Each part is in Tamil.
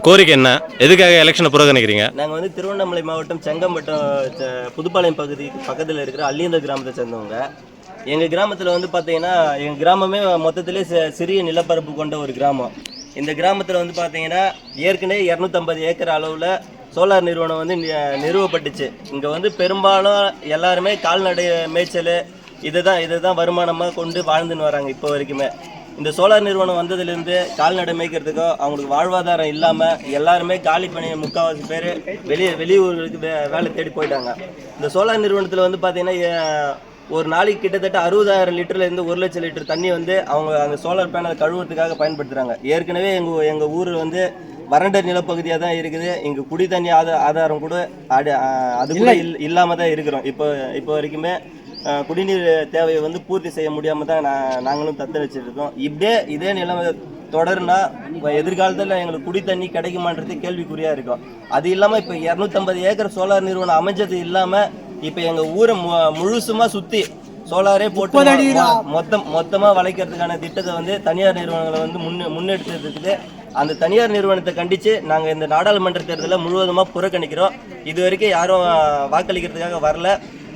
கோரிக்கை என்ன? எதுக்காக எலெக்ஷனை புறக்கணிக்கிறீங்க? நாங்கள் வந்து திருவண்ணாமலை மாவட்டம் செங்கம்பட்டம் புதுப்பாளையம் பகுதி பக்கத்தில் இருக்கிற அள்ளியந்த கிராமத்தை சேர்ந்தவங்க. எங்கள் கிராமத்தில் வந்து பார்த்தீங்கன்னா எங்கள் கிராமமே மொத்தத்திலே சிறிய நிலப்பரப்பு கொண்ட ஒரு கிராமம். இந்த கிராமத்தில் வந்து பார்த்தீங்கன்னா ஏற்கனவே இரநூத்தம்பது ஏக்கர் அளவில் சோலார் நிறுவனம் வந்து நி- நிறுவப்பட்டுச்சு. இங்கே வந்து பெரும்பாலும் எல்லாருமே கால்நடை மேய்ச்சல் இதை தான் இதை தான் வருமானமாக கொண்டு வாழ்ந்துன்னு வராங்க இப்போ வரைக்குமே. இந்த சோலார் நிறுவனம் வந்ததுலேருந்து கால்நடை மேய்க்கிறதுக்கோ அவங்களுக்கு வாழ்வாதாரம் இல்லாமல் எல்லாருமே காலி பண்ணி முக்கால்வாசி பேர் வெளியே வெளியூர்களுக்கு வே வேலை தேடி போயிட்டாங்க. இந்த சோலார் நிறுவனத்தில் வந்து பார்த்தீங்கன்னா ஒரு நாளைக்கு கிட்டத்தட்ட அறுபதாயிரம் லிட்டர்லேருந்து ஒரு லட்சம் லிட்டர் தண்ணி வந்து அவங்க அந்த சோலார் பேனல் கழுவுறதுக்காக பயன்படுத்துகிறாங்க ஏற்கனவே எங்கள் எங்கள் ஊர் வந்து வறண்ட நிலப்பகுதியாக தான் இருக்குது. இங்கே குடி தண்ணி ஆத ஆதாரம் கூட அடு அது இல் இல்லாமல் தான் இருக்கிறோம். இப்போ இப்போ வரைக்குமே குடிநீர் தேவையை வந்து பூர்த்தி செய்ய முடியாமல் தான் நான் நாங்களும் தத்தளிச்சிட்டு இருக்கோம். இப்படியே இதே நிலைமை தொடருனா இப்போ எதிர்காலத்தில் எங்களுக்கு குடி தண்ணி கிடைக்குமான்றது கேள்விக்குறியாக இருக்கும். அது இல்லாமல் இப்போ இரநூத்தம்பது ஏக்கர் சோலார் நிறுவனம் அமைஞ்சது இல்லாமல் இப்போ எங்கள் ஊரை மு முழுசுமாக சுற்றி சோலாரே போட்டு மொத்தம் மொத்தமாக வளைக்கிறதுக்கான திட்டத்தை வந்து தனியார் நிறுவனங்களை வந்து முன்னே முன்னெடுத்ததுக்கு அந்த தனியார் நிறுவனத்தை கண்டித்து நாங்கள் இந்த நாடாளுமன்ற தேர்தலை முழுவதுமாக புறக்கணிக்கிறோம். இது வரைக்கும் யாரும் வாக்களிக்கிறதுக்காக வரல.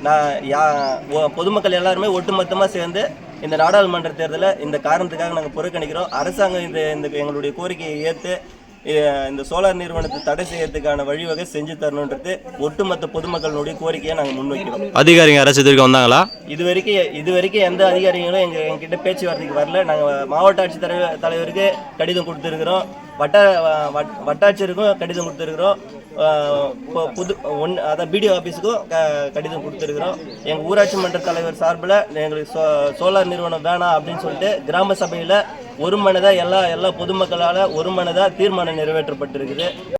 நான் யா பொதுமக்கள் எல்லாருமே ஒட்டுமொத்தமாக சேர்ந்து இந்த நாடாளுமன்ற தேர்தலை இந்த காரணத்துக்காக நாங்கள் புறக்கணிக்கிறோம். அரசாங்கம் இந்த இந்த எங்களுடைய கோரிக்கையை ஏற்று இந்த சோலார் நிறுவனத்தை தடை செய்யறதுக்கான வழிவகை செஞ்சு தரணுன்றது ஒட்டுமொத்த பொதுமக்களுடைய கோரிக்கையை நாங்கள் முன்வைக்கிறோம். அதிகாரிங்க யாராச்சும் இது வரைக்கும் வந்தாங்களா? இது வரைக்கும் இது வரைக்கும் எந்த அதிகாரிகளும் எங்க எங்ககிட்ட பேச்சுவார்த்தைக்கு வரல. நாங்கள் மாவட்ட ஆட்சித்தலைவர் தலைவருக்கு கடிதம் கொடுத்துருக்குறோம். வட்ட வட்- வட்டாட்சியருக்கும் கடிதம் கொடுத்துருக்குறோம். புது ஒன் அதான் பிடிஓ ஆஃபீஸுக்கும் க கடிதம் கொடுத்துருக்குறோம். எங்கள் ஊராட்சி மன்ற தலைவர் சார்பில் எங்களுக்கு சோ சோலார் நிறுவனம் வேணாம் அப்படின்னு சொல்லிட்டு கிராம சபையில் ஒரு மனதாக எல்லா எல்லா பொதுமக்களால் ஒரு மனதாக தீர்மானம் நிறைவேற்றப்பட்டிருக்குது.